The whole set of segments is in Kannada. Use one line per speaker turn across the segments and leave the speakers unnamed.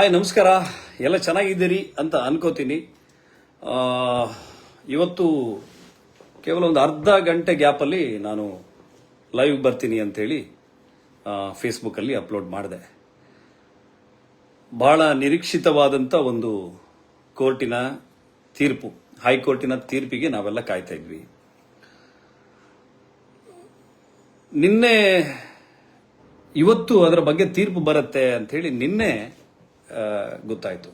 ಹಾಯ್ ನಮಸ್ಕಾರ. ಎಲ್ಲ ಚೆನ್ನಾಗಿದ್ದೀರಿ ಅಂತ ಅನ್ಕೋತೀನಿ. ಇವತ್ತು ಕೇವಲ ಒಂದು ಅರ್ಧ ಗಂಟೆ ಗ್ಯಾಪಲ್ಲಿ ನಾನು ಲೈವ್ ಬರ್ತೀನಿ ಅಂಥೇಳಿ ಫೇಸ್ಬುಕ್ಕಲ್ಲಿ ಅಪ್ಲೋಡ್ ಮಾಡಿದೆ. ಬಹಳ ನಿರೀಕ್ಷಿತವಾದಂಥ ಒಂದು ಕೋರ್ಟಿನ ತೀರ್ಪು. ಹೈಕೋರ್ಟಿನ ತೀರ್ಪಿಗೆ ನಾವೆಲ್ಲ ಕಾಯ್ತಾ ಇದ್ವಿ. ನಿನ್ನೆ ಇವತ್ತು ಅದರ ಬಗ್ಗೆ ತೀರ್ಪು ಬರುತ್ತೆ ಅಂತ ಹೇಳಿ ನಿನ್ನೆ ಗೊತ್ತಾಯ್ತು.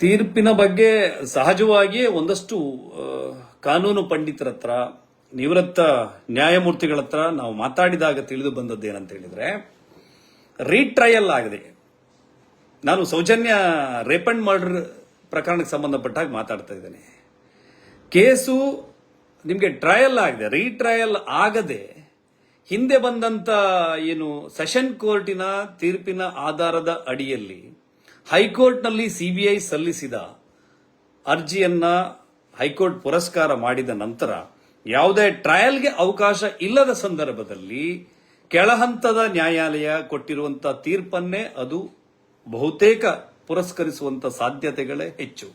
ತೀರ್ಪಿನ ಬಗ್ಗೆ ಸಹಜವಾಗಿಯೇ ಒಂದಷ್ಟು ಕಾನೂನು ಪಂಡಿತರ ಹತ್ರ, ನಿವೃತ್ತ ನ್ಯಾಯಮೂರ್ತಿಗಳ ಹತ್ರ ನಾವು ಮಾತಾಡಿದಾಗ ತಿಳಿದು ಬಂದದ್ದು ಏನಂತ ಹೇಳಿದ್ರೆ ರೀಟ್ರಯಲ್ ಆಗಿದೆ. ನಾನು ಸೌಜನ್ಯ ರೇಪ್ ಅಂಡ್ ಮರ್ಡರ್ ಪ್ರಕರಣಕ್ಕೆ ಸಂಬಂಧಪಟ್ಟಾಗ ಮಾತಾಡ್ತಾ ಇದ್ದೇನೆ. ಕೇಸು ನಿಮಗೆ ಟ್ರಯಲ್ ಆಗಿದೆ. ರೀಟ್ರಯಲ್ ಆಗದೆ ಹಿಂದೆ ಬಂದಂತ ಏನು ಸೆಷನ್ ಕೋರ್ಟಿನ ತೀರ್ಪಿನ ಆಧಾರದ ಅಡಿಯಲ್ಲಿ ಹೈಕೋರ್ಟ್ನಲ್ಲಿ ಸಿಬಿಐ ಸಲ್ಲಿಸಿದ ಅರ್ಜಿಯನ್ನ ಹೈಕೋರ್ಟ್ ಪುರಸ್ಕಾರ ಮಾಡಿದ ನಂತರ ಯಾವುದೇ ಟ್ರಯಲ್ಗೆ ಅವಕಾಶ ಇಲ್ಲದ ಸಂದರ್ಭದಲ್ಲಿ ಕೆಳಹಂತದ ನ್ಯಾಯಾಲಯ ಕೊಟ್ಟಿರುವಂತಹ ತೀರ್ಪನ್ನೇ ಅದು ಬಹುತೇಕ ಪುರಸ್ಕರಿಸುವಂತ ಸಾಧ್ಯತೆಗಳೇ ಹೆಚ್ಚು.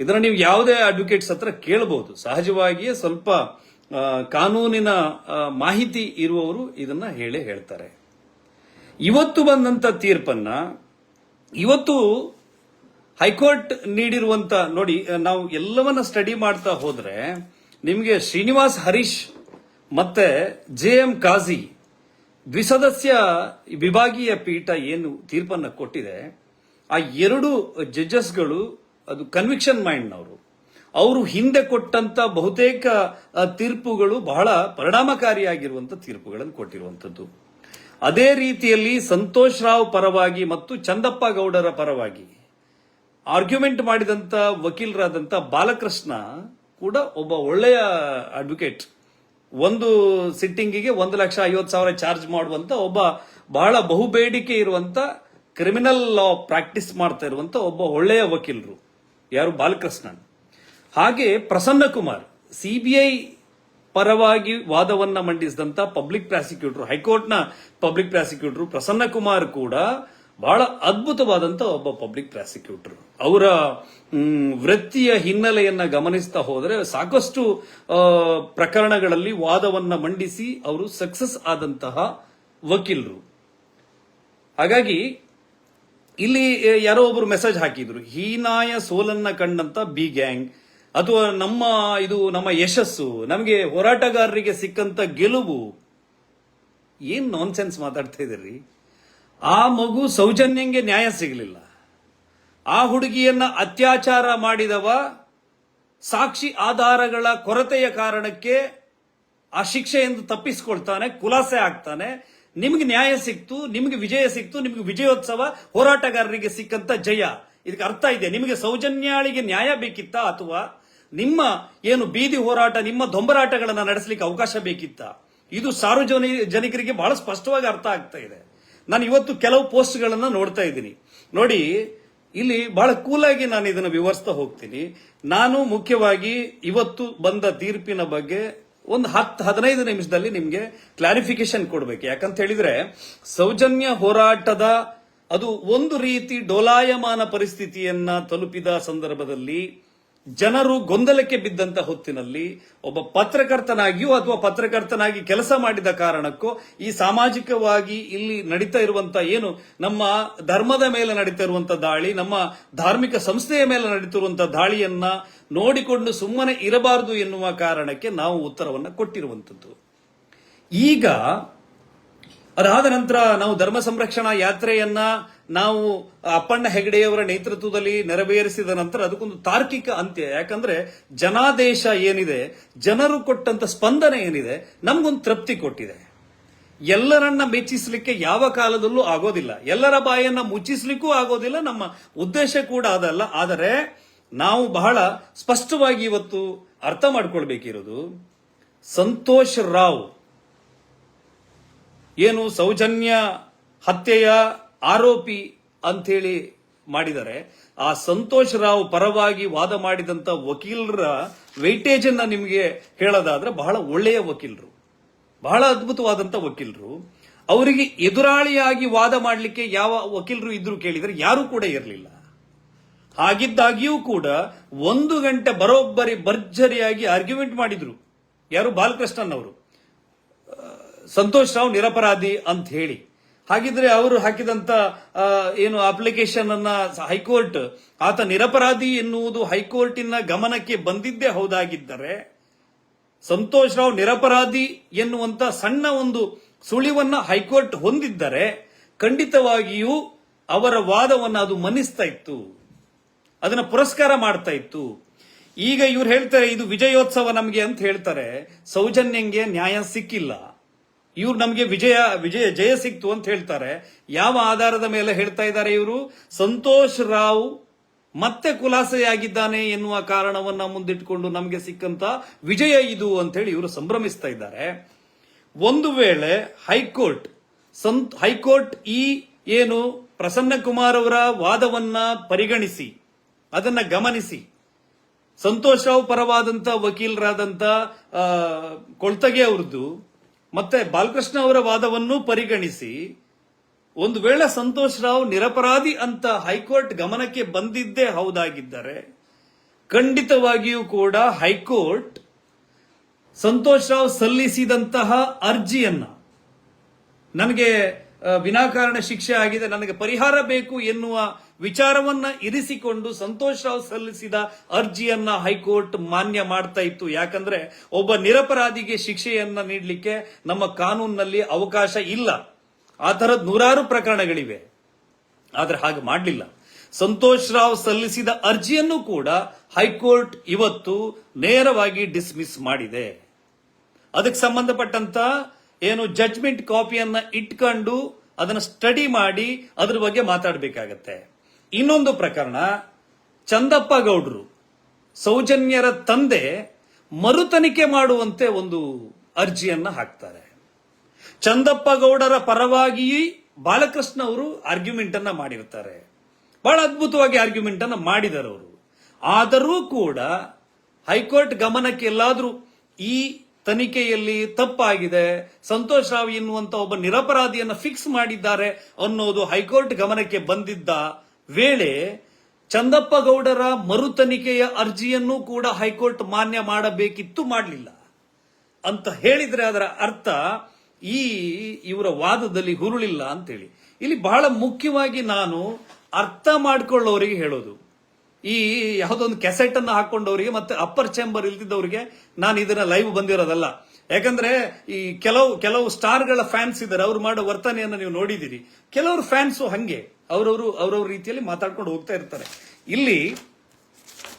ಇದನ್ನು ನೀವು ಯಾವುದೇ ಅಡ್ವೊಕೇಟ್ಸ್ ಹತ್ರ ಕೇಳಬಹುದು ಸಹಜವಾಗಿಯೇ ಸ್ವಲ್ಪ ಕಾನೂನಿನ ಮಾಹಿತಿ ಇರುವವರು ಇದನ್ನ ಹೇಳಿ ಹೇಳ್ತಾರೆ. ಇವತ್ತು ಬಂದಂತ ತೀರ್ಪನ್ನ, ಇವತ್ತು ಹೈಕೋರ್ಟ್ ನೀಡಿರುವಂತ ನೋಡಿ, ನಾವು ಎಲ್ಲವನ್ನ ಸ್ಟಡಿ ಮಾಡ್ತಾ ಹೋದ್ರೆ, ನಿಮಗೆ ಶ್ರೀನಿವಾಸ್ ಹರೀಶ್ ಮತ್ತೆ ಜೆ ಎಂ ಕಾಜಿ ದ್ವಿಸದಸ್ಯ ವಿಭಾಗೀಯ ಪೀಠ ಏನು ತೀರ್ಪನ್ನ ಕೊಟ್ಟಿದೆ, ಆ ಎರಡು ಜಡ್ಜಸ್ಗಳು ಅದು ಕನ್ವಿಕ್ಷನ್ ಮೈಂಡ್ನವರು ಅವರು ಹಿಂದೆ ಕೊಟ್ಟಂತ ಬಹುತೇಕ ತೀರ್ಪುಗಳು ಬಹಳ ಪರಿಣಾಮಕಾರಿಯಾಗಿರುವಂತ ತೀರ್ಪುಗಳನ್ನು ಕೊಟ್ಟಿರುವಂತದ್ದು. ಅದೇ ರೀತಿಯಲ್ಲಿ ಸಂತೋಷ್ ರಾವ್ ಪರವಾಗಿ ಮತ್ತು ಚಂದಪ್ಪ ಗೌಡರ ಪರವಾಗಿ ಆರ್ಗ್ಯುಮೆಂಟ್ ಮಾಡಿದಂತ ವಕೀಲರಾದಂತ ಬಾಲಕೃಷ್ಣ ಕೂಡ ಒಬ್ಬ ಒಳ್ಳೆಯ ಅಡ್ವೊಕೇಟ್. ಒಂದು ಸಿಟ್ಟಿಂಗಿಗೆ ಒಂದು ಲಕ್ಷ ಐವತ್ತು ಸಾವಿರ ಚಾರ್ಜ್ ಮಾಡುವಂತ ಒಬ್ಬ ಬಹಳ ಬಹುಬೇಡಿಕೆ ಇರುವಂತ ಕ್ರಿಮಿನಲ್ ಲಾ ಪ್ರಾಕ್ಟೀಸ್ ಮಾಡ್ತಾ ಇರುವಂತ ಒಬ್ಬ ಒಳ್ಳೆಯ ವಕೀಲರು. ಯಾರು? ಬಾಲಕೃಷ್ಣನ್. ಹಾಗೆ ಪ್ರಸನ್ನ ಕುಮಾರ್ ಸಿಬಿಐ ಪರವಾಗಿ ವಾದವನ್ನ ಮಂಡಿಸಿದಂತ ಪಬ್ಲಿಕ್ ಪ್ರಾಸಿಕ್ಯೂಟರ್ ಹೈಕೋರ್ಟ್ನ ಪಬ್ಲಿಕ್ ಪ್ರಾಸಿಕ್ಯೂಟರ್ ಪ್ರಸನ್ನ ಕುಮಾರ್ ಕೂಡ ಬಹಳ ಅದ್ಭುತವಾದಂತ ಒಬ್ಬ ಪಬ್ಲಿಕ್ ಪ್ರಾಸಿಕ್ಯೂಟರ್ ಅವರ ವೃತ್ತಿಯ ಹಿನ್ನೆಲೆಯನ್ನ ಗಮನಿಸ್ತಾ ಹೋದರೆ ಸಾಕಷ್ಟು ಪ್ರಕರಣಗಳಲ್ಲಿ ವಾದವನ್ನ ಮಂಡಿಸಿ ಅವರು ಸಕ್ಸಸ್ ಆದಂತಹ ವಕೀಲರು. ಹಾಗಾಗಿ, ಇಲ್ಲಿ, ಯಾರೋ ಒಬ್ರು ಮೆಸೇಜ್ ಹಾಕಿದ್ರು, ಹೀನಾಯ ಸೋಲನ್ನ ಕಂಡಂತ ಬಿ ಗ್ಯಾಂಗ್ ಅಥವಾ ನಮ್ಮ ಇದು ನಮ್ಮ ಯಶಸ್ಸು, ನಮಗೆ ಹೋರಾಟಗಾರರಿಗೆ ಸಿಕ್ಕಂತ ಗೆಲುವು. ಏನ್ ನಾನ್ಸೆನ್ಸ್ ಮಾತಾಡ್ತಾ ಇದ್ದೀರಿ? ಆ ಮಗು ಸೌಜನ್ಯಂಗೆ ನ್ಯಾಯ ಸಿಗಲಿಲ್ಲ. ಆ ಹುಡುಗಿಯನ್ನ ಅತ್ಯಾಚಾರ ಮಾಡಿದವ ಸಾಕ್ಷಿ ಆಧಾರಗಳ ಕೊರತೆಯ ಕಾರಣಕ್ಕೆ ಆ ಶಿಕ್ಷೆಯಿಂದ ತಪ್ಪಿಸ್ಕೊಳ್ತಾನೆ, ಖುಲಾಸೆ ಆಗ್ತಾನೆ. ನಿಮ್ಗೆ ನ್ಯಾಯ ಸಿಕ್ತು, ನಿಮ್ಗೆ ವಿಜಯ ಸಿಕ್ತು, ನಿಮ್ಗೆ ವಿಜಯೋತ್ಸವ ಹೋರಾಟಗಾರರಿಗೆ ಸಿಕ್ಕಂತ ಜಯ. ಇದಕ್ಕೆ ಅರ್ಥ ಇದೆ. ನಿಮಗೆ ಸೌಜನ್ಯಾಳಿಗೆ ನ್ಯಾಯ ಬೇಕಿತ್ತ ಅಥವಾ ನಿಮ್ಮ ಏನು ಬೀದಿ ಹೋರಾಟ, ನಿಮ್ಮ ದೊಂಬರಾಟಗಳನ್ನು ನಡೆಸಲಿಕ್ಕೆ ಅವಕಾಶ ಬೇಕಿತ್ತ? ಇದು ಸಾರ್ವಜನಿಕ ಜನಿಕರಿಗೆ ಬಹಳ ಸ್ಪಷ್ಟವಾಗಿ ಅರ್ಥ ಆಗ್ತಾ ಇದೆ. ನಾನು ಇವತ್ತು ಕೆಲವು ಪೋಸ್ಟ್ಗಳನ್ನು ನೋಡ್ತಾ ಇದ್ದೀನಿ. ನೋಡಿ, ಇಲ್ಲಿ ಬಹಳ ಕೂಲಾಗಿ ನಾನು ಇದನ್ನು ವಿವರಿಸ್ತಾ ಹೋಗ್ತೀನಿ. ನಾನು ಮುಖ್ಯವಾಗಿ ಇವತ್ತು ಬಂದ ತೀರ್ಪಿನ ಬಗ್ಗೆ ಒಂದು ಹತ್ತು ಹದಿನೈದು ನಿಮಿಷದಲ್ಲಿ ನಿಮಗೆ ಕ್ಲಾರಿಫಿಕೇಶನ್ ಕೊಡಬೇಕು. ಯಾಕಂತ ಹೇಳಿದ್ರೆ, ಸೌಜನ್ಯ ಹೋರಾಟದ ಅದು ಒಂದು ರೀತಿ ಡೋಲಾಯಮಾನ ಪರಿಸ್ಥಿತಿಯನ್ನ ತಲುಪಿದ ಸಂದರ್ಭದಲ್ಲಿ ಜನರು ಗೊಂದಲಕ್ಕೆ ಬಿದ್ದಂತ ಹೊತ್ತಿನಲ್ಲಿ ಒಬ್ಬ ಪತ್ರಕರ್ತನಾಗಿಯೂ ಅಥವಾ ಪತ್ರಕರ್ತನಾಗಿ ಕೆಲಸ ಮಾಡಿದ ಕಾರಣಕ್ಕೂ ಈ ಸಾಮಾಜಿಕವಾಗಿ ಇಲ್ಲಿ ನಡೀತಾ ಇರುವಂತ ಏನು ನಮ್ಮ ಧರ್ಮದ ಮೇಲೆ ನಡೀತಾ ಇರುವಂತ ದಾಳಿ, ನಮ್ಮ ಧಾರ್ಮಿಕ ಸಂಸ್ಥೆಯ ಮೇಲೆ ನಡೀತಿರುವಂತ ದಾಳಿಯನ್ನ ನೋಡಿಕೊಂಡು ಸುಮ್ಮನೆ ಇರಬಾರದು ಎನ್ನುವ ಕಾರಣಕ್ಕೆ ನಾವು ಉತ್ತರವನ್ನು ಕೊಟ್ಟಿರುವಂತದ್ದು. ಈಗ ಅದಾದ ನಂತರ ನಾವು ಧರ್ಮ ಸಂರಕ್ಷಣಾ ಯಾತ್ರೆಯನ್ನ ನಾವು ಅಪ್ಪಣ್ಣ ಹೆಗಡೆಯವರ ನೇತೃತ್ವದಲ್ಲಿ ನೆರವೇರಿಸಿದ ನಂತರ ಅದಕ್ಕೊಂದು ತಾರ್ಕಿಕ ಅಂತ್ಯ. ಯಾಕಂದ್ರೆ ಜನಾದೇಶ ಏನಿದೆ, ಜನರು ಕೊಟ್ಟಂತ ಸ್ಪಂದನೆ ಏನಿದೆ, ನಮ್ಗೊಂದು ತೃಪ್ತಿ ಕೊಟ್ಟಿದೆ. ಎಲ್ಲರನ್ನ ಮೆಚ್ಚಿಸಲಿಕ್ಕೆ ಯಾವ ಕಾಲದಲ್ಲೂ ಆಗೋದಿಲ್ಲ. ಎಲ್ಲರ ಬಾಯನ್ನ ಮುಚ್ಚಿಸ್ಲಿಕ್ಕೂ ಆಗೋದಿಲ್ಲ, ನಮ್ಮ ಉದ್ದೇಶ ಕೂಡ ಅದಲ್ಲ. ಆದರೆ ನಾವು ಬಹಳ ಸ್ಪಷ್ಟವಾಗಿ ಇವತ್ತು ಅರ್ಥ ಮಾಡ್ಕೊಳ್ಬೇಕಿರೋದು, ಸಂತೋಷ್ ರಾವ್ ಏನು ಸೌಜನ್ಯ ಹತ್ಯೆಯ ಆರೋಪಿ ಅಂಥೇಳಿ ಮಾಡಿದರೆ, ಆ ಸಂತೋಷ್ ರಾವ್ ಪರವಾಗಿ ವಾದ ಮಾಡಿದಂತ ವಕೀಲರ ವೆಯ್ಟೇಜ್ ಅನ್ನ ನಿಮಗೆ ಹೇಳೋದಾದ್ರೆ ಬಹಳ ಒಳ್ಳೆಯ ವಕೀಲರು. ಬಹಳ ಅದ್ಭುತವಾದಂತ ವಕೀಲರು. ಅವರಿಗೆ ಎದುರಾಳಿಯಾಗಿ ವಾದ ಮಾಡಲಿಕ್ಕೆ ಯಾವ ವಕೀಲರು ಇದ್ರು ಕೇಳಿದ್ರೆ ಯಾರು ಕೂಡ ಇರಲಿಲ್ಲ. ಹಾಗಿದ್ದಾಗಿಯೂ ಕೂಡ ಒಂದು ಗಂಟೆ ಬರೋಬ್ಬರಿ ಭರ್ಜರಿಯಾಗಿ ಆರ್ಗ್ಯುಮೆಂಟ್ ಮಾಡಿದ್ರು. ಯಾರು ಬಾಲಕೃಷ್ಣನ್ ಅವರು. ಸಂತೋಷ್ ರಾವ್ ನಿರಪರಾಧಿ ಅಂತ ಹೇಳಿ. ಹಾಗಿದ್ರೆ ಅವರು ಹಾಕಿದಂತ ಏನು ಅಪ್ಲಿಕೇಶನ್ ಅನ್ನ ಹೈಕೋರ್ಟ್, ಆತ ನಿರಪರಾಧಿ ಎನ್ನುವುದು ಹೈಕೋರ್ಟಿನ ಗಮನಕ್ಕೆ ಬಂದಿದ್ದೇ ಹೌದಾಗಿದ್ದರೆ, ಸಂತೋಷ್ ರಾವ್ ನಿರಪರಾಧಿ ಎನ್ನುವಂತ ಸಣ್ಣ ಒಂದು ಸುಳಿವನ್ನ ಹೈಕೋರ್ಟ್ ಹೊಂದಿದ್ದರೆ, ಖಂಡಿತವಾಗಿಯೂ ಅವರ ವಾದವನ್ನು ಅದು ಮನ್ನಿಸ್ತಾ ಇತ್ತು. ಅದನ್ನ ಪುರಸ್ಕಾರ ಮಾಡ್ತಾ ಇತ್ತು. ಈಗ ಇವ್ರು ಹೇಳ್ತಾರೆ, ಇದು ವಿಜಯೋತ್ಸವ ನಮಗೆ ಅಂತ ಹೇಳ್ತಾರೆ. ಸೌಜನ್ಯಂಗೆ ನ್ಯಾಯ ಸಿಕ್ಕಿಲ್ಲ. ಇವ್ರು ನಮಗೆ ವಿಜಯ ವಿಜಯ, ಜಯ ಸಿಕ್ತು ಅಂತ ಹೇಳ್ತಾರೆ. ಯಾವ ಆಧಾರದ ಮೇಲೆ ಹೇಳ್ತಾ ಇದ್ದಾರೆ ಇವರು? ಸಂತೋಷ್ ರಾವ್ ಮತ್ತೆ ಖುಲಾಸೆಯಾಗಿದ್ದಾನೆ ಎನ್ನುವ ಕಾರಣವನ್ನ ಮುಂದಿಟ್ಟುಕೊಂಡು ನಮಗೆ ಸಿಕ್ಕಂತ ವಿಜಯ ಇದು ಅಂತ ಹೇಳಿ ಇವರು ಸಂಭ್ರಮಿಸ್ತಾ ಇದ್ದಾರೆ. ಒಂದು ವೇಳೆ ಹೈಕೋರ್ಟ್, ಸಂತ್, ಹೈಕೋರ್ಟ್ ಈ ಏನು ಪ್ರಸನ್ನ ಕುಮಾರ್ ಅವರ ವಾದವನ್ನ ಪರಿಗಣಿಸಿ, ಅದನ್ನ ಗಮನಿಸಿ, ಸಂತೋಷ್ ರಾವ್ ಪರವಾದಂತ ವಕೀಲರಾದಂತ ಕೊಳ್ತಗೆ ಅವರದ್ದು ಮತ್ತೆ ಬಾಲಕೃಷ್ಣ ಅವರ ವಾದವನ್ನು ಪರಿಗಣಿಸಿ, ಒಂದು ವೇಳೆ ಸಂತೋಷ್ ರಾವ್ ನಿರಪರಾಧಿ ಅಂತ ಹೈಕೋರ್ಟ್ ಗಮನಕ್ಕೆ ಬಂದಿದ್ದೇ ಹೌದಾಗಿದ್ದರೆ, ಖಂಡಿತವಾಗಿಯೂ ಕೂಡ ಹೈಕೋರ್ಟ್ ಸಂತೋಷ್ ರಾವ್ ಸಲ್ಲಿಸಿದಂತಹ ಅರ್ಜಿಯನ್ನ, ನನಗೆ ವಿನಾಕಾರಣ ಶಿಕ್ಷೆ ಆಗಿದೆ, ನನಗೆ ಪರಿಹಾರ ಬೇಕು ಎನ್ನುವ ವಿಚಾರವನ್ನ ಇರಿಸಿಕೊಂಡು ಸಂತೋಷ್ ರಾವ್ ಸಲ್ಲಿಸಿದ ಅರ್ಜಿಯನ್ನ ಹೈಕೋರ್ಟ್ ಮಾನ್ಯ ಮಾಡ್ತಾ ಇತ್ತು. ಯಾಕಂದ್ರೆ ಒಬ್ಬ ನಿರಪರಾಧಿಗೆ ಶಿಕ್ಷೆಯನ್ನ ನೀಡಲಿಕ್ಕೆ ನಮ್ಮ ಕಾನೂನಿನಲ್ಲಿ ಅವಕಾಶ ಇಲ್ಲ. ಆ ತರದ ನೂರಾರು ಪ್ರಕರಣಗಳಿವೆ. ಆದ್ರೆ ಹಾಗೆ ಮಾಡಲಿಲ್ಲ. ಸಂತೋಷ್ ರಾವ್ ಸಲ್ಲಿಸಿದ ಅರ್ಜಿಯನ್ನು ಕೂಡ ಹೈಕೋರ್ಟ್ ಇವತ್ತು ನೇರವಾಗಿ ಡಿಸ್ಮಿಸ್ ಮಾಡಿದೆ. ಅದಕ್ಕೆ ಸಂಬಂಧಪಟ್ಟಂತ ಏನು ಜಡ್ಜ್ಮೆಂಟ್ ಕಾಪಿಯನ್ನ ಇಟ್ಕೊಂಡು ಅದನ್ನ ಸ್ಟಡಿ ಮಾಡಿ ಅದ್ರ ಬಗ್ಗೆ ಮಾತಾಡಬೇಕಾಗತ್ತೆ. ಇನ್ನೊಂದು ಪ್ರಕರಣ, ಚಂದಪ್ಪ ಗೌಡ್ರು, ಸೌಜನ್ಯರ ತಂದೆ ಮರುತನಿಖೆ ಮಾಡುವಂತೆ ಒಂದು ಅರ್ಜಿಯನ್ನ ಹಾಕ್ತಾರೆ. ಚಂದಪ್ಪ ಗೌಡರ ಪರವಾಗಿ ಬಾಲಕೃಷ್ಣ ಅವರು ಆರ್ಗ್ಯುಮೆಂಟ್ ಅನ್ನ ಮಾಡಿರ್ತಾರೆ. ಬಹಳ ಅದ್ಭುತವಾಗಿ ಆರ್ಗ್ಯುಮೆಂಟ್ ಅನ್ನ ಅವರು. ಆದರೂ ಕೂಡ ಹೈಕೋರ್ಟ್ ಗಮನಕ್ಕೆ ಎಲ್ಲಾದ್ರೂ ಈ ತನಿಖೆಯಲ್ಲಿ ತಪ್ಪಾಗಿದೆ, ಸಂತೋಷ್ ರಾವ್ ಎನ್ನುವಂತ ಒಬ್ಬ ನಿರಪರಾಧಿಯನ್ನು ಫಿಕ್ಸ್ ಮಾಡಿದ್ದಾರೆ ಅನ್ನೋದು ಹೈಕೋರ್ಟ್ ಗಮನಕ್ಕೆ ಬಂದಿದ್ದ ವೇಳೆ ಚಂದಪ್ಪ ಗೌಡರ ಮರು ತನಿಖೆಯ ಅರ್ಜಿಯನ್ನು ಕೂಡ ಹೈಕೋರ್ಟ್ ಮಾನ್ಯ ಮಾಡಬೇಕಿತ್ತು, ಮಾಡಲಿಲ್ಲ. ಅಂತ ಹೇಳಿದ್ರೆ ಅದರ ಅರ್ಥ ಈ ಇವರ ವಾದದಲ್ಲಿ ಹುರುಳಿಲ್ಲ ಅಂತೇಳಿ. ಇಲ್ಲಿ ಬಹಳ ಮುಖ್ಯವಾಗಿ ನಾನು ಅರ್ಥ ಮಾಡಿಕೊಳ್ಳೋರಿಗೆ ಹೇಳೋದು. ಈ ಯಾವುದೊಂದು ಕೆಸೆಟ್ ಅನ್ನು ಹಾಕೊಂಡವರಿಗೆ ಮತ್ತೆ ಅಪ್ಪರ್ ಚೇಂಬರ್ ಇಲ್ದಿದ್ದವರಿಗೆ ನಾನು ಇದನ್ನ ಲೈವ್ ಬಂದಿರೋದಲ್ಲ. ಯಾಕಂದ್ರೆ ಈ ಕೆಲವು ಕೆಲವು ಸ್ಟಾರ್ಗಳ ಫ್ಯಾನ್ಸ್ ಇದ್ದಾರೆ, ಅವ್ರು ಮಾಡೋ ವರ್ತನೆಯನ್ನು ನೀವು ನೋಡಿದಿರಿ ಕೆಲವರು ಫ್ಯಾನ್ಸು ಹಂಗೆ. ಅವರವರು ಅವರವ್ರ ರೀತಿಯಲ್ಲಿ ಮಾತಾಡ್ಕೊಂಡು ಹೋಗ್ತಾ ಇರ್ತಾರೆ. ಇಲ್ಲಿ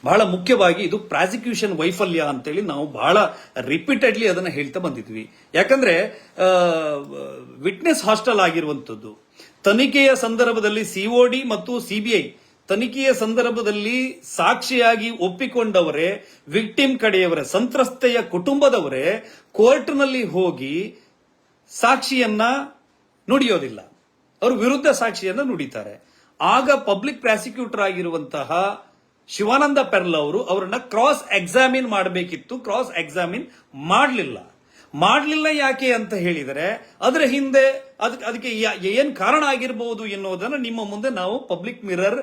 ಬಹಳ ಮುಖ್ಯವಾಗಿ ಇದು ಪ್ರಾಸಿಕ್ಯೂಷನ್ ವೈಫಲ್ಯ ಅಂತೇಳಿ ನಾವು ಬಹಳ ರಿಪೀಟೆಡ್ಲಿ ಅದನ್ನ ಹೇಳ್ತಾ ಬಂದಿದ್ವಿ. ಯಾಕಂದ್ರೆ ವಿಟ್ನೆಸ್ ಹಾಸ್ಟೆಲ್ ಆಗಿರುವಂತದ್ದು ತನಿಖೆಯ ಸಂದರ್ಭದಲ್ಲಿ ಸಿಒಡಿ ಮತ್ತು ಸಿಬಿಐ ತನಿಖೆಯ ಸಂದರ್ಭದಲ್ಲಿ ಸಾಕ್ಷಿಯಾಗಿ ಒಪ್ಪಿಕೊಂಡವರೇ, ವಿಕ್ಟಿಮ್ ಕಡೆಯವರೇ, ಸಂತ್ರಸ್ತೆಯ ಕುಟುಂಬದವರೇ, ಕೋರ್ಟ್ನಲ್ಲಿ ಹೋಗಿ ಸಾಕ್ಷಿಯನ್ನ ನುಡಿಯೋದಿಲ್ಲ. ಅವರು ವಿರುದ್ಧ ಸಾಕ್ಷಿಯನ್ನು ನುಡಿತಾರೆ. ಆಗ ಪಬ್ಲಿಕ್ ಪ್ರಾಸಿಕ್ಯೂಟರ್ ಆಗಿರುವಂತಹ ಶಿವಾನಂದ ಪೆರ್ಲ್ ಅವರು ಅವರನ್ನ ಕ್ರಾಸ್ ಎಕ್ಸಾಮಿನ್ ಮಾಡಬೇಕಿತ್ತು. ಕ್ರಾಸ್ ಎಕ್ಸಾಮಿನ್ ಮಾಡಲಿಲ್ಲ. ಮಾಡಲಿಲ್ಲ ಯಾಕೆ ಅಂತ ಹೇಳಿದರೆ, ಅದರ ಹಿಂದೆ ಅದಕ್ಕೆ ಏನ್ ಕಾರಣ ಆಗಿರಬಹುದು ಎನ್ನುವುದನ್ನು ನಿಮ್ಮ ಮುಂದೆ ನಾವು ಪಬ್ಲಿಕ್ ಮಿರರ್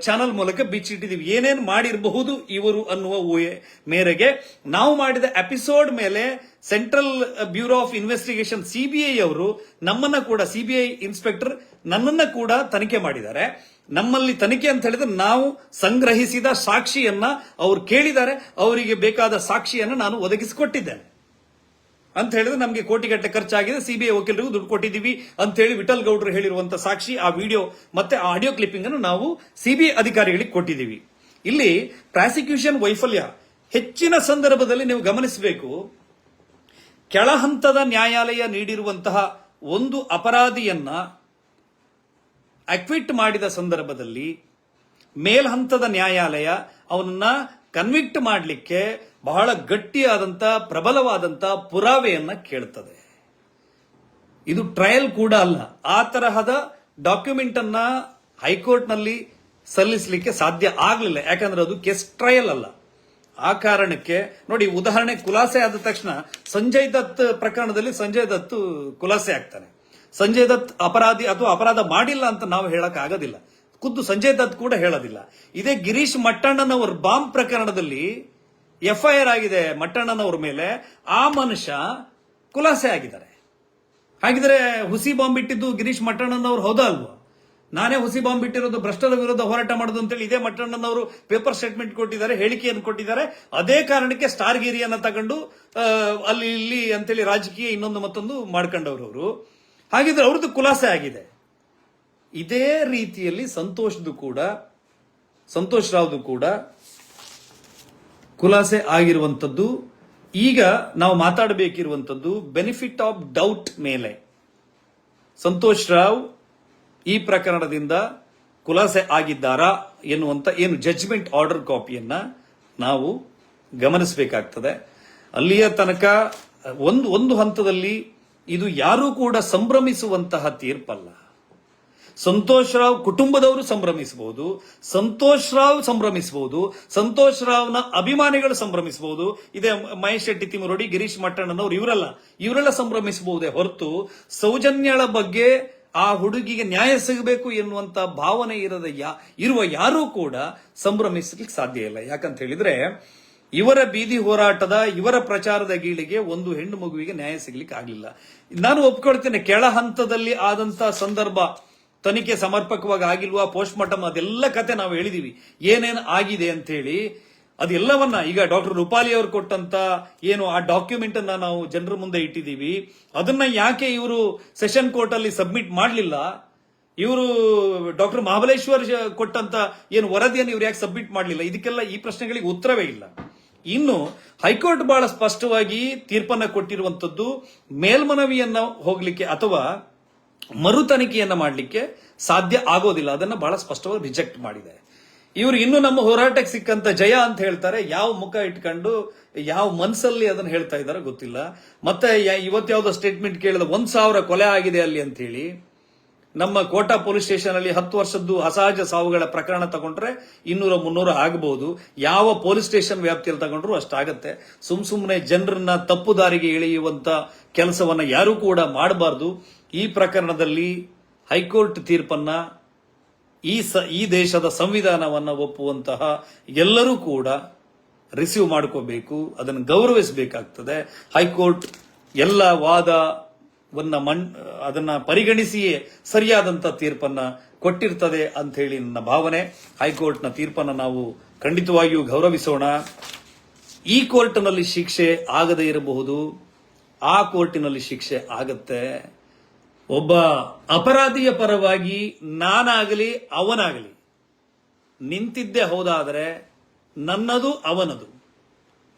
ಚಾನಲ್ ಮೂಲಕ ಬಿಚ್ಚಿಟ್ಟಿದ್ದೀವಿ. ಏನೇನು ಮಾಡಿರಬಹುದು ಇವರು ಅನ್ನುವ ಊಹೆ ಮೇರೆಗೆ ನಾವು ಮಾಡಿದ ಎಪಿಸೋಡ್ ಮೇಲೆ central bureau of investigation CBI ಅವರು ನಮ್ಮನ್ನ ಕೂಡ ಸಿಬಿಐ ಇನ್ಸ್ಪೆಕ್ಟರ್ ನನ್ನನ್ನ ಕೂಡ ತನಿಖೆ ಮಾಡಿದ್ದಾರೆ. ನಮ್ಮಲ್ಲಿ ತನಿಖೆ ಅಂತ ಹೇಳಿದ್ರೆ ನಾವು ಸಂಗ್ರಹಿಸಿದ ಸಾಕ್ಷಿಯನ್ನ ಅವ್ರು ಕೇಳಿದ್ದಾರೆ. ಅವರಿಗೆ ಬೇಕಾದ ಸಾಕ್ಷಿಯನ್ನ ನಾನು ಒದಗಿಸಿಕೊಟ್ಟಿದ್ದೇನೆ. ಅಂತ ಹೇಳಿದ್ರೆ ನಮಗೆ ಕೋಟಿಗಟ್ಟಲೆ ಖರ್ಚಾಗಿದೆ. ಸಿಬಿಐ ವಕೀಲರಿಗೂ ದುಡ್ಡು ಕೊಟ್ಟಿದ್ದೀವಿ ಅಂತ ಹೇಳಿ ವಿಠಲ್ ಗೌಡ್ರು ಹೇಳಿರುವಂತ ಸಾಕ್ಷಿ ಆ ವಿಡಿಯೋ ಮತ್ತೆ ಆ ಆಡಿಯೋ ಕ್ಲಿಪ್ಪಿಂಗ್ ಅನ್ನು ನಾವು ಸಿಬಿಐ ಅಧಿಕಾರಿಗಳಿಗೆ ಕೊಟ್ಟಿದ್ದೀವಿ. ಇಲ್ಲಿ ಪ್ರಾಸಿಕ್ಯೂಷನ್ ವೈಫಲ್ಯ ಹೆಚ್ಚಿನ ಸಂದರ್ಭದಲ್ಲಿ ನೀವು ಗಮನಿಸಬೇಕು. ಕೆಳ ಹಂತದ ನ್ಯಾಯಾಲಯ ನೀಡಿರುವಂತಹ ಒಂದು ಅಪರಾಧಿಯನ್ನ ಅಕ್ವಿಟ್ ಮಾಡಿದ ಸಂದರ್ಭದಲ್ಲಿ ಮೇಲ್ಹಂತದ ನ್ಯಾಯಾಲಯ ಅವನನ್ನ ಕನ್ವಿಕ್ಟ್ ಮಾಡಲಿಕ್ಕೆ ಬಹಳ ಗಟ್ಟಿಯಾದಂಥ ಪ್ರಬಲವಾದಂಥ ಪುರಾವೆಯನ್ನು ಕೇಳ್ತದೆ. ಇದು ಟ್ರಯಲ್ ಕೂಡ ಅಲ್ಲ. ಆ ತರಹದ ಡಾಕ್ಯುಮೆಂಟ್ ಅನ್ನ ಹೈಕೋರ್ಟ್ನಲ್ಲಿ ಸಲ್ಲಿಸಲಿಕ್ಕೆ ಸಾಧ್ಯ ಆಗಲಿಲ್ಲ. ಯಾಕಂದ್ರೆ ಅದು ಕೆಸ್ ಟ್ರಯಲ್ ಅಲ್ಲ. ಆ ಕಾರಣಕ್ಕೆ, ನೋಡಿ, ಉದಾಹರಣೆ ಖುಲಾಸೆ ಆದ ತಕ್ಷಣ ಸಂಜಯ್ ದತ್ ಪ್ರಕರಣದಲ್ಲಿ ಸಂಜಯ್ ದತ್ ಖುಲಾಸೆ ಆಗ್ತಾನೆ. ಸಂಜಯ್ ದತ್ ಅಪರಾಧಿ ಅಥವಾ ಅಪರಾಧ ಮಾಡಿಲ್ಲ ಅಂತ ನಾವು ಹೇಳಕ್ ಆಗೋದಿಲ್ಲ. ಖುದ್ದು ಸಂಜಯ್ ದತ್ ಕೂಡ ಹೇಳೋದಿಲ್ಲ. ಇದೇ ಗಿರೀಶ್ ಮಟ್ಟಣ್ಣನವರ ಬಾಂಬ್ ಪ್ರಕರಣದಲ್ಲಿ ಎಫ್ಐಆರ್ ಆಗಿದೆ ಮಟ್ಟಣ್ಣನವರ ಮೇಲೆ. ಆ ಮನುಷ್ಯ ಖುಲಾಸೆ ಆಗಿದ್ದಾರೆ. ಹಾಗಿದ್ರೆ ಹುಸಿ ಬಾಂಬ್ ಇಟ್ಟಿದ್ದು ಗಿರೀಶ್ ಮಟ್ಟಣ್ಣನವರು ಹೌದಾ ಅಲ್ವಾ? ನಾನೇ ಹುಸಿ ಬಾಂಬ್ ಇಟ್ಟಿರೋದು ಭ್ರಷ್ಟರ ವಿರುದ್ಧ ಹೋರಾಟ ಮಾಡೋದು ಅಂತೇಳಿ ಇದೇ ಮಟ್ಟಣ್ಣನವರು ಪೇಪರ್ ಸ್ಟೇಟ್ಮೆಂಟ್ ಕೊಟ್ಟಿದ್ದಾರೆ, ಹೇಳಿಕೆಯನ್ನು ಕೊಟ್ಟಿದ್ದಾರೆ. ಅದೇ ಕಾರಣಕ್ಕೆ ಸ್ಟಾರ್ ಗಿರಿಯನ್ನ ತಗೊಂಡು ಅಲ್ಲಿ ಇಲ್ಲಿ ಅಂತೇಳಿ ರಾಜಕೀಯ ಇನ್ನೊಂದು ಮತ್ತೊಂದು ಮಾಡ್ಕೊಂಡವ್ರು ಅವರು. ಹಾಗಿದ್ರೆ ಅವ್ರದ್ದು ಖುಲಾಸೆ ಆಗಿದೆ. ಇದೇ ರೀತಿಯಲ್ಲಿ ಸಂತೋಷದ್ದು ಕೂಡ ಸಂತೋಷ್ ರಾವ್ದು ಕೂಡ ಖುಲಾಸೆ ಆಗಿರುವಂಥದ್ದು. ಈಗ ನಾವು ಮಾತಾಡಬೇಕಿರುವಂಥದ್ದು ಬೆನಿಫಿಟ್ ಆಫ್ ಡೌಟ್ ಮೇಲೆ. ಸಂತೋಷ್ ರಾವ್ ಈ ಪ್ರಕರಣದಿಂದ ಖುಲಾಸೆ ಆಗಿದ್ದಾರಾ ಎನ್ನುವಂಥ ಏನು ಜಜ್ಮೆಂಟ್ ಆರ್ಡರ್ ಕಾಪಿಯನ್ನ ನಾವು ಗಮನಿಸಬೇಕಾಗ್ತದೆ. ಅಲ್ಲಿಯ ತನಕ ಒಂದು ಒಂದು ಹಂತದಲ್ಲಿ ಇದು ಯಾರೂ ಕೂಡ ಸಂಭ್ರಮಿಸುವಂತಹ ತೀರ್ಪಲ್ಲ. ಸಂತೋಷ್ ರಾವ್ ಕುಟುಂಬದವರು ಸಂಭ್ರಮಿಸಬಹುದು, ಸಂತೋಷ್ ರಾವ್ ಸಂಭ್ರಮಿಸಬಹುದು, ಸಂತೋಷ್ ರಾವ್ನ ಅಭಿಮಾನಿಗಳು ಸಂಭ್ರಮಿಸಬಹುದು. ಇದೇ ಮಹೇಶ್ ಶೆಟ್ಟಿ ತಿಮರೋಡಿ ಗಿರೀಶ್ ಮಟ್ಟಣ್ಣನವರು, ಇವರೆಲ್ಲ ಇವರೆಲ್ಲ ಸಂಭ್ರಮಿಸಬಹುದೇ ಹೊರತು ಸೌಜನ್ಯಳ ಬಗ್ಗೆ ಆ ಹುಡುಗಿಗೆ ನ್ಯಾಯ ಸಿಗಬೇಕು ಎನ್ನುವಂತ ಭಾವನೆ ಇರದ ಇರುವ ಯಾರೂ ಕೂಡ ಸಂಭ್ರಮಿಸಲಿಕ್ಕೆ ಸಾಧ್ಯ ಇಲ್ಲ. ಯಾಕಂತ ಹೇಳಿದ್ರೆ, ಇವರ ಬೀದಿ ಹೋರಾಟದ, ಇವರ ಪ್ರಚಾರದ ಗೀಳಿಗೆ ಒಂದು ಹೆಣ್ಣು ಮಗುವಿಗೆ ನ್ಯಾಯ ಸಿಗ್ಲಿಕ್ಕೆ ಆಗಲಿಲ್ಲ. ನಾನು ಒಪ್ಕೊಳ್ತೇನೆ, ಕೆಳ ಹಂತದಲ್ಲಿ ಆದಂತ ಸಂದರ್ಭ ತನಿಖೆ ಸಮರ್ಪಕವಾಗಿ ಆಗಿಲ್ವಾ ಪೋಸ್ಟ್ ಮಾರ್ಟಮ್ ಅದೆಲ್ಲ ಕತೆ ನಾವು ಹೇಳಿದೀವಿ. ಏನೇನು ಆಗಿದೆ ಅಂತ ಹೇಳಿ ಅದೆಲ್ಲವನ್ನ ಈಗ ಡಾಕ್ಟರ್ ರೂಪಾಲಿ ಅವರು ಕೊಟ್ಟಂತ ಏನು ಆ ಡಾಕ್ಯುಮೆಂಟ್ ಅನ್ನ ನಾವು ಜನರ ಮುಂದೆ ಇಟ್ಟಿದ್ದೀವಿ ಅದನ್ನ ಯಾಕೆ ಇವರು ಸೆಷನ್ ಕೋರ್ಟ್ ಅಲ್ಲಿ ಸಬ್ಮಿಟ್ ಮಾಡಲಿಲ್ಲ? ಇವರು ಡಾಕ್ಟರ್ ಮಹಾಬಲೇಶ್ವರ್ ಕೊಟ್ಟಂತ ಏನು ವರದಿಯನ್ನು ಇವ್ರು ಯಾಕೆ ಸಬ್ಮಿಟ್ ಮಾಡಲಿಲ್ಲ? ಇದಕ್ಕೆಲ್ಲ ಈ ಪ್ರಶ್ನೆಗಳಿಗೆ ಉತ್ತರವೇ ಇಲ್ಲ. ಇನ್ನು ಹೈಕೋರ್ಟ್ ಬಹಳ ಸ್ಪಷ್ಟವಾಗಿ ತೀರ್ಪನ್ನ ಕೊಟ್ಟಿರುವಂತದ್ದು ಮೇಲ್ಮನವಿಯನ್ನ ಹೋಗ್ಲಿಕ್ಕೆ ಅಥವಾ ಮರು ತನಿಖೆಯನ್ನ ಮಾಡಲಿಕ್ಕೆ ಸಾಧ್ಯ ಆಗೋದಿಲ್ಲ. ಅದನ್ನ ಬಹಳ ಸ್ಪಷ್ಟವಾಗಿ ರಿಜೆಕ್ಟ್ ಮಾಡಿದೆ. ಇವರು ಇನ್ನು ನಮ್ಮ ಹೋರಾಟಕ್ಕೆ ಸಿಕ್ಕಂತ ಜಯ ಅಂತ ಹೇಳ್ತಾರೆ. ಯಾವ ಮುಖ ಇಟ್ಕೊಂಡು, ಯಾವ ಮನಸ್ಸಲ್ಲಿ ಅದನ್ನ ಹೇಳ್ತಾ ಇದ್ದಾರೆ ಗೊತ್ತಿಲ್ಲ. ಮತ್ತೆ ಇವತ್ತು ಯಾವುದೋ ಸ್ಟೇಟ್ಮೆಂಟ್ ಕೇಳಿದ, ಒಂದ್ ಸಾವಿರ ಕೊಲೆ ಆಗಿದೆ ಅಲ್ಲಿ ಅಂತ ಹೇಳಿ. ನಮ್ಮ ಕೋಟಾ ಪೊಲೀಸ್ ಸ್ಟೇಷನ್ ಅಲ್ಲಿ ಹತ್ತು ವರ್ಷದ್ದು ಅಸಹಜ ಸಾವುಗಳ ಪ್ರಕರಣ ತಗೊಂಡ್ರೆ ಇನ್ನೂರ ಮುನ್ನೂರ ಆಗಬಹುದು ಯಾವ ಪೊಲೀಸ್ ಸ್ಟೇಷನ್ ವ್ಯಾಪ್ತಿಯಲ್ಲಿ ತಗೊಂಡ್ರು ಅಷ್ಟಾಗತ್ತೆ ಸುಮ್ ಸುಮ್ಮನೆ ಜನರನ್ನ ತಪ್ಪು ದಾರಿಗೆ ಎಳೆಯುವಂತ ಕೆಲಸವನ್ನ ಯಾರೂ ಕೂಡ ಮಾಡಬಾರದು. ಈ ಪ್ರಕರಣದಲ್ಲಿ ಹೈಕೋರ್ಟ್ ತೀರ್ಪನ್ನ ಈ ಸ, ಈ ದೇಶದ ಸಂವಿಧಾನವನ್ನ ಒಪ್ಪುವಂತಹ ಎಲ್ಲರೂ ಕೂಡ ರಿಸೀವ್ ಮಾಡ್ಕೋಬೇಕು. ಅದನ್ನು ಗೌರವಿಸಬೇಕಾಗ್ತದೆ. ಹೈಕೋರ್ಟ್ ಎಲ್ಲ ವಾದವನ್ನ ಮಣ್, ಅದನ್ನ ಪರಿಗಣಿಸಿಯೇ ಸರಿಯಾದಂತ ತೀರ್ಪನ್ನ ಕೊಟ್ಟಿರ್ತದೆ ಅಂತ ಹೇಳಿ ನನ್ನ ಭಾವನೆ. ಹೈಕೋರ್ಟ್ನ ತೀರ್ಪನ್ನ ನಾವು ಖಂಡಿತವಾಗಿಯೂ ಗೌರವಿಸೋಣ. ಈ ಕೋರ್ಟ್ನಲ್ಲಿ ಶಿಕ್ಷೆ ಆಗದೇ ಇರಬಹುದು. ಆ ಕೋರ್ಟಿನಲ್ಲಿ ಶಿಕ್ಷೆ ಆಗತ್ತೆ. ಒಬ್ಬ ಅಪರಾಧಿಯ ಪರವಾಗಿ ನಾನಾಗಲಿ, ಅವನಾಗಲಿ, ನಿಂತಿದ್ದೇ ಹೋದಾದರೆ ನನ್ನದು ಅವನದು.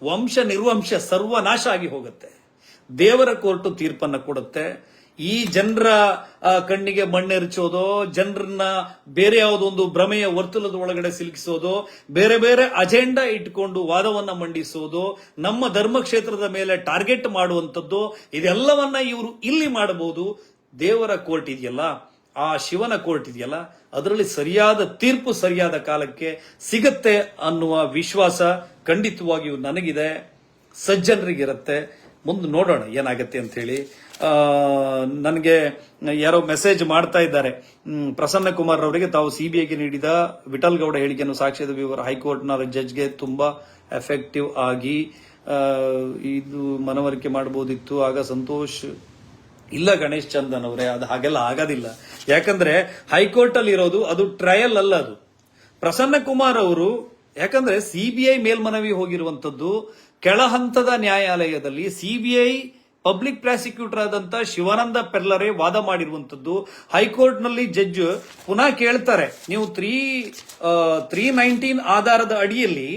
ವಂಶ ನಿರ್ವಂಶ ಸರ್ವನಾಶ ಆಗಿ ಹೋಗುತ್ತೆ. ದೇವರ ಕೋರ್ಟು ತೀರ್ಪನ್ನು ಕೊಡುತ್ತೆ. ಈ ಜನರ ಕಣ್ಣಿಗೆ ಮಣ್ಣೆರಚೋದು, ಜನರನ್ನ ಬೇರೆ ಯಾವುದೊಂದು ಭ್ರಮೆಯ ವರ್ತುಲದ ಒಳಗಡೆ ಸಿಲುಕಿಸೋದು, ಬೇರೆ ಬೇರೆ ಅಜೆಂಡಾ ಇಟ್ಕೊಂಡು ವಾದವನ್ನ ಮಂಡಿಸೋದು, ನಮ್ಮ ಧರ್ಮಕ್ಷೇತ್ರದ ಮೇಲೆ ಟಾರ್ಗೆಟ್ ಮಾಡುವಂಥದ್ದು, ಇದೆಲ್ಲವನ್ನ ಇವರು ಇಲ್ಲಿ ಮಾಡಬಹುದು. ದೇವರ ಕೋರ್ಟ್ ಇದೆಯಲ್ಲ? ಆ ಶಿವನ ಕೋರ್ಟ್ ಇದೆಯಲ್ಲ? ಅದರಲ್ಲಿ ಸರಿಯಾದ ತೀರ್ಪು ಸರಿಯಾದ ಕಾಲಕ್ಕೆ ಸಿಗತ್ತೆ ಅನ್ನುವ ವಿಶ್ವಾಸ ಖಂಡಿತವಾಗಿಯೂ ನನಗಿದೆ. ಸಜ್ಜನರಿಗಿರುತ್ತೆ. ಮುಂದೆ ನೋಡೋಣ ಏನಾಗತ್ತೆ ಅಂತ ಹೇಳಿ ನನಗೆ ಯಾರೋ ಮೆಸೇಜ್ ಮಾಡ್ತಾ ಇದ್ದಾರೆ. ಪ್ರಸನ್ನ ಕುಮಾರ್ ಅವರಿಗೆ ತಾವು ಸಿಬಿಐಗೆ ನೀಡಿದ ವಿಠಲ್ ಗೌಡ ಹೇಳಿಕೆಯನ್ನು ಸಾಕ್ಷ್ಯದ ವಿವರ ಹೈಕೋರ್ಟ್ನ ಜಡ್ಜ್ಗೆ ತುಂಬಾ ಎಫೆಕ್ಟಿವ್ ಆಗಿ ಇದು ಮನವರಿಕೆ ಮಾಡಬಹುದಿತ್ತು ಆಗ ಸಂತೋಷ್, ಇಲ್ಲ ಗಣೇಶ್ ಚಂದನ್ ಅವರೇ, ಅದು ಹಾಗೆಲ್ಲ ಆಗೋದಿಲ್ಲ. ಯಾಕಂದ್ರೆ ಹೈಕೋರ್ಟ್ ಅಲ್ಲಿ ಇರೋದು ಅದು ಟ್ರಯಲ್ ಅಲ್ಲ ಅದು. ಪ್ರಸನ್ನ ಕುಮಾರ್ ಅವರು ಯಾಕಂದ್ರೆ ಸಿಬಿಐ ಮೇಲ್ಮನವಿ ಹೋಗಿರುವಂತದ್ದು ಕೆಳ ಹಂತದ ನ್ಯಾಯಾಲಯದಲ್ಲಿ ಸಿಬಿಐ ಪಬ್ಲಿಕ್ ಪ್ರಾಸಿಕ್ಯೂಟರ್ ಆದಂತ ಶಿವಾನಂದ ಪೆರ್ಲರೆ ವಾದ ಮಾಡಿರುವಂತದ್ದು ಹೈಕೋರ್ಟ್ನಲ್ಲಿ ಜಡ್ಜ್ ಪುನಃ ಕೇಳ್ತಾರೆ, ನೀವು ತ್ರೀ ತ್ರೀ ನೈನ್ಟೀನ್ ಆಧಾರದ ಅಡಿಯಲ್ಲಿ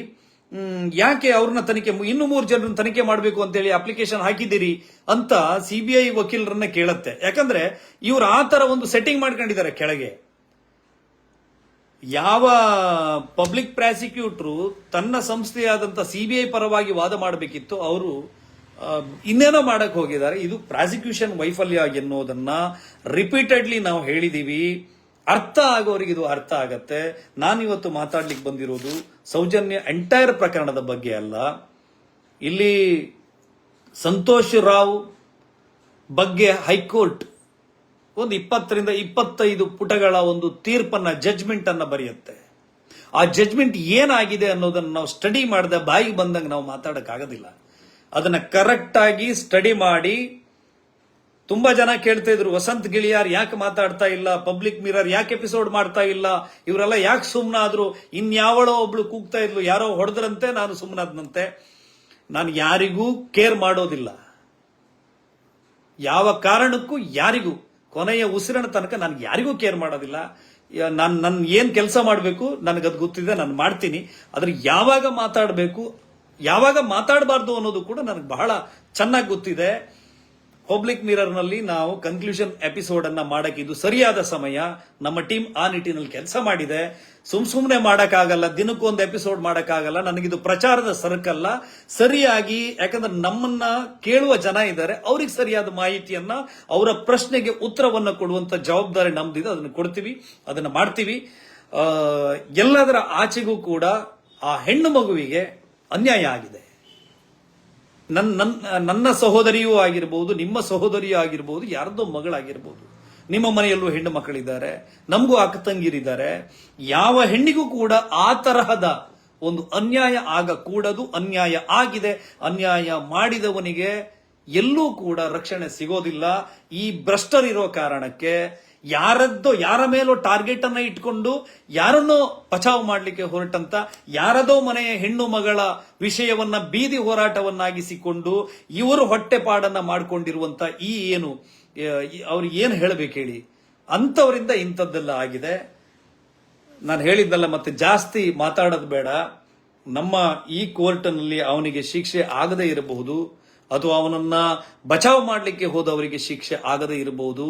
ಯಾಕೆ ಅವ್ರನ್ನ ತನಿಖೆ ಇನ್ನು ಮೂರು ಜನರನ್ನ ತನಿಖೆ ಮಾಡಬೇಕು ಅಂತೇಳಿ ಅಪ್ಲಿಕೇಶನ್ ಹಾಕಿದ್ದೀರಿ ಅಂತ ಸಿಬಿಐ ವಕೀಲರನ್ನ ಕೇಳತ್ತೆ. ಯಾಕಂದ್ರೆ ಇವ್ರು ಆ ತರ ಒಂದು ಸೆಟ್ಟಿಂಗ್ ಮಾಡ್ಕೊಂಡಿದ್ದಾರೆ ಕೆಳಗೆ. ಯಾವ ಪಬ್ಲಿಕ್ ಪ್ರಾಸಿಕ್ಯೂಟ್ರು ತನ್ನ ಸಂಸ್ಥೆಯಾದಂತ ಸಿಬಿಐ ಪರವಾಗಿ ವಾದ ಮಾಡಬೇಕಿತ್ತು, ಅವರು ಇನ್ನೇನೋ ಮಾಡಕ್ಕೆ ಹೋಗಿದ್ದಾರೆ. ಇದು ಪ್ರಾಸಿಕ್ಯೂಷನ್ ವೈಫಲ್ಯ ಎನ್ನುವುದನ್ನ ರಿಪೀಟೆಡ್ಲಿ ನಾವು ಹೇಳಿದೀವಿ. ಅರ್ಥ ಆಗೋರಿಗೆ ಇದು ಅರ್ಥ ಆಗತ್ತೆ. ನಾನಿವತ್ತು ಮಾತಾಡ್ಲಿಕ್ಕೆ ಬಂದಿರೋದು ಸೌಜನ್ಯ ಎಂಟೈರ್ ಪ್ರಕರಣದ ಬಗ್ಗೆ ಅಲ್ಲ. ಇಲ್ಲಿ ಸಂತೋಷ್ ರಾವ್ ಬಗ್ಗೆ ಹೈಕೋರ್ಟ್ ಒಂದು ಇಪ್ಪತ್ತರಿಂದ ಇಪ್ಪತ್ತೈದು ಪುಟಗಳ ಒಂದು ತೀರ್ಪನ್ನ ಜಜ್ಮೆಂಟ್ ಅನ್ನ ಬರೆಯುತ್ತೆ. ಆ ಜಜ್ಮೆಂಟ್ ಏನಾಗಿದೆ ಅನ್ನೋದನ್ನ ನಾವು ಸ್ಟಡಿ ಮಾಡದೆ ಬಾಯಿಗೆ ಬಂದಂಗೆ ನಾವು ಮಾತಾಡಕ್ಕಾಗೋದಿಲ್ಲ. ಅದನ್ನ ಕರೆಕ್ಟ್ ಆಗಿ ಸ್ಟಡಿ ಮಾಡಿ, ತುಂಬಾ ಜನ ಕೇಳ್ತಾ ಇದ್ರು, ವಸಂತ್ ಗಿಳಿಯಾರ್ ಯಾಕೆ ಮಾತಾಡ್ತಾ ಇಲ್ಲ? ಪಬ್ಲಿಕ್ ಮಿರರ್ ಯಾಕೆ ಎಪಿಸೋಡ್ ಮಾಡ್ತಾ ಇಲ್ಲ? ಇವರೆಲ್ಲ ಯಾಕೆ ಸುಮ್ಮನಾದ್ರು ಇನ್ಯಾವಳೋ ಒಬ್ಳು ಕೂಗ್ತಾ ಇದ್ಲು, ಯಾರೋ ಹೊಡೆದ್ರಂತೆ, ನಾನು ಸುಮ್ಮನಾದ್ನಂತೆ ನಾನು ಯಾರಿಗೂ ಕೇರ್ ಮಾಡೋದಿಲ್ಲ. ಯಾವ ಕಾರಣಕ್ಕೂ ಯಾರಿಗೂ ಕೊನೆಯ ಉಸಿರಿನ ತನಕ ನನಗೆ ಯಾರಿಗೂ ಕೇರ್ ಮಾಡೋದಿಲ್ಲ. ನಾನು ನನ್ನ ಏನು ಕೆಲಸ ಮಾಡಬೇಕು ನನಗದು ಗೊತ್ತಿದೆ, ನಾನು ಮಾಡ್ತೀನಿ. ಆದರೆ ಯಾವಾಗ ಮಾತಾಡಬೇಕು, ಯಾವಾಗ ಮಾತಾಡಬಾರ್ದು ಅನ್ನೋದು ಕೂಡ ನನಗೆ ಬಹಳ ಚೆನ್ನಾಗಿ ಗೊತ್ತಿದೆ. ಪಬ್ಲಿಕ್ ಮಿರರ್ನಲ್ಲಿ ನಾವು ಕನ್ಕ್ಲೂಷನ್ ಎಪಿಸೋಡ್ ಅನ್ನ ಮಾಡಕ್ಕೆ ಇದು ಸರಿಯಾದ ಸಮಯ. ನಮ್ಮ ಟೀಮ್ ಆ ನಿಟ್ಟಿನಲ್ಲಿ ಕೆಲಸ ಮಾಡಿದೆ. ಸುಮ್ ಸುಮ್ನೆ ಮಾಡಕ್ಕಾಗಲ್ಲ ದಿನಕ್ಕೊಂದು ಎಪಿಸೋಡ್ ಮಾಡಕ್ಕಾಗಲ್ಲ. ನನಗಿದು ಪ್ರಚಾರದ ಸರಕಲ್ಲ ಸರಿಯಾಗಿ, ಯಾಕಂದ್ರೆ ನಮ್ಮನ್ನ ಕೇಳುವ ಜನ ಇದ್ದಾರೆ. ಅವ್ರಿಗೆ ಸರಿಯಾದ ಮಾಹಿತಿಯನ್ನ, ಅವರ ಪ್ರಶ್ನೆಗೆ ಉತ್ತರವನ್ನು ಕೊಡುವಂತ ಜವಾಬ್ದಾರಿ ನಮ್ದಿದೆ. ಅದನ್ನು ಕೊಡ್ತೀವಿ, ಅದನ್ನ ಮಾಡ್ತೀವಿ. ಎಲ್ಲದರ ಆಚೆಗೂ ಕೂಡ ಆ ಹೆಣ್ಣು ಮಗುವಿಗೆ ಅನ್ಯಾಯ ಆಗಿದೆ. ನನ್ನ ನನ್ನ ನನ್ನ ಸಹೋದರಿಯೂ ಆಗಿರ್ಬೋದು, ನಿಮ್ಮ ಸಹೋದರಿಯೂ ಆಗಿರ್ಬೋದು, ಯಾರದೋ ಮಗಳಾಗಿರ್ಬೋದು. ನಿಮ್ಮ ಮನೆಯಲ್ಲೂ ಹೆಣ್ಣು ಮಕ್ಕಳಿದ್ದಾರೆ, ನಮಗೂ ಅಕ್ಕ ತಂಗಿರಿದ್ದಾರೆ. ಯಾವ ಹೆಣ್ಣಿಗೂ ಕೂಡ ಆ ತರಹದ ಒಂದು ಅನ್ಯಾಯ ಆಗಕೂಡದು, ಅನ್ಯಾಯ ಆಗಿದೆ. ಅನ್ಯಾಯ ಮಾಡಿದವನಿಗೆ ಎಲ್ಲೂ ಕೂಡ ರಕ್ಷಣೆ ಸಿಗೋದಿಲ್ಲ. ಈ ಭ್ರಷ್ಟರಿರೋ ಕಾರಣಕ್ಕೆ ಯಾರದ್ದೋ, ಯಾರ ಮೇಲೋ ಟಾರ್ಗೆಟ್ ಅನ್ನ ಇಟ್ಕೊಂಡು ಯಾರನ್ನೋ ಪಚಾವ್ ಮಾಡಲಿಕ್ಕೆ ಹೊರಟಂತ, ಯಾರದೋ ಮನೆಯ ಹೆಣ್ಣು ಮಗಳ ವಿಷಯವನ್ನ ಬೀದಿ ಹೋರಾಟವನ್ನಾಗಿಸಿಕೊಂಡು ಇವರು ಹೊಟ್ಟೆಪಾಡನ್ನ ಮಾಡ್ಕೊಂಡಿರುವಂತ ಈ ಏನು ಅವ್ರು ಏನು ಹೇಳಬೇಕು ಹೇಳಿ? ಅಂತವರಿಂದ ಇಂಥದ್ದೆಲ್ಲ ಆಗಿದೆ. ನಾನು ಹೇಳಿದ್ದಲ್ಲ, ಮತ್ತೆ ಜಾಸ್ತಿ ಮಾತಾಡೋದು ಬೇಡ. ನಮ್ಮ ಈ ಕೋರ್ಟ್ನಲ್ಲಿ ಅವನಿಗೆ ಶಿಕ್ಷೆ ಆಗದೇ ಇರಬಹುದು. ಅಥವಾ ಅವನನ್ನ ಬಚಾವ್ ಮಾಡಲಿಕ್ಕೆ ಹೋದವರಿಗೆ ಶಿಕ್ಷೆ ಆಗದೇ ಇರಬಹುದು.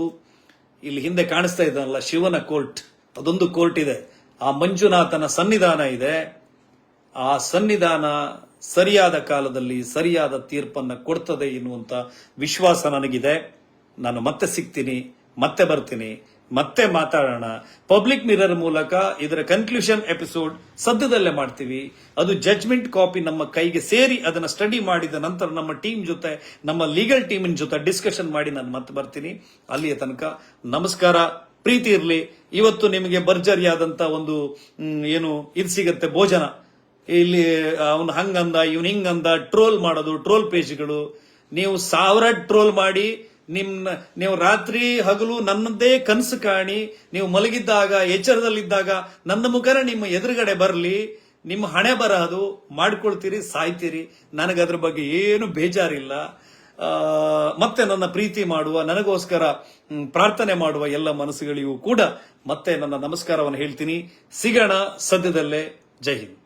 ಇಲ್ಲಿ ಹಿಂದೆ ಕಾಣಿಸ್ತಾ ಇದ್ದಲ್ಲ ಶಿವನ ಕೋರ್ಟ್. ಅದೊಂದು ಕೋರ್ಟ್ ಇದೆ. ಆ ಮಂಜುನಾಥನ ಸನ್ನಿಧಾನ ಇದೆ. ಆ ಸನ್ನಿಧಾನ ಸರಿಯಾದ ಕಾಲದಲ್ಲಿ ಸರಿಯಾದ ತೀರ್ಪನ್ನ ಕೊಡ್ತದೆ ಎನ್ನುವಂತ ವಿಶ್ವಾಸ ನನಗಿದೆ. ನಾನು ಮತ್ತೆ ಸಿಗ್ತೀನಿ, ಮತ್ತೆ ಬರ್ತೀನಿ. ಮತ್ತೆ ಮಾತಾಡೋಣ. ಪಬ್ಲಿಕ್ ಮಿರರ್ ಮೂಲಕ ಇದರ ಕನ್ಕ್ಲೂಷನ್ ಎಪಿಸೋಡ್ ಸದ್ಯದಲ್ಲೇ ಮಾಡ್ತೀವಿ. ಅದು ಜಡ್ಜ್ಮೆಂಟ್ ಕಾಪಿ ನಮ್ಮ ಕೈಗೆ ಸೇರಿ ಅದನ್ನ ಸ್ಟಡಿ ಮಾಡಿದ ನಂತರ ನಮ್ಮ ಟೀಮ್ ಜೊತೆ, ನಮ್ಮ ಲೀಗಲ್ ಟೀಮಿನ ಜೊತೆ ಡಿಸ್ಕಷನ್ ಮಾಡಿ ನಾನು ಮತ್ತೆ ಬರ್ತೀನಿ. ಅಲ್ಲಿಯ ತನಕ ನಮಸ್ಕಾರ. ಪ್ರೀತಿ ಇರಲಿ. ಇವತ್ತು ನಿಮಗೆ ಭರ್ಜರಿಯಾದಂತ ಒಂದು ಏನು ಇದು ಸಿಗತ್ತೆ, ಭೋಜನ. ಇಲ್ಲಿ ಅವನು ಹಂಗಂದ, ಇವನು ಹಿಂಗಂದ ಟ್ರೋಲ್ ಮಾಡೋದು ಟ್ರೋಲ್ ಪೇಜ್ಗಳು ನೀವು ಸಾವಿರ ಟ್ರೋಲ್ ಮಾಡಿ ನಿಮ್ ನೀವು ರಾತ್ರಿ ಹಗಲು ನನ್ನದೇ ಕನಸು ಕಾಣಿ, ನೀವು ಮಲಗಿದ್ದಾಗ, ಎಚ್ಚರದಲ್ಲಿದ್ದಾಗ, ನನ್ನ ಮುಖರ ನಿಮ್ಮ ಎದುರುಗಡೆ ಬರಲಿ, ನಿಮ್ಮ ಹಣೆ ಬರಹದು, ಮಾಡ್ಕೊಳ್ತೀರಿ, ಸಾಯ್ತೀರಿ ನನಗೆ ಅದ್ರ ಬಗ್ಗೆ ಏನು ಬೇಜಾರಿಲ್ಲ. ಮತ್ತೆ ನನ್ನ ಪ್ರೀತಿ ಮಾಡುವ, ನನಗೋಸ್ಕರ ಪ್ರಾರ್ಥನೆ ಮಾಡುವ ಎಲ್ಲ ಮನಸ್ಸುಗಳಿಗೂ ಕೂಡ ಮತ್ತೆ ನನ್ನ ನಮಸ್ಕಾರವನ್ನು ಹೇಳ್ತೀನಿ. ಸಿಗೋಣ ಸದ್ಯದಲ್ಲೇ. ಜೈ ಹಿಂದ್.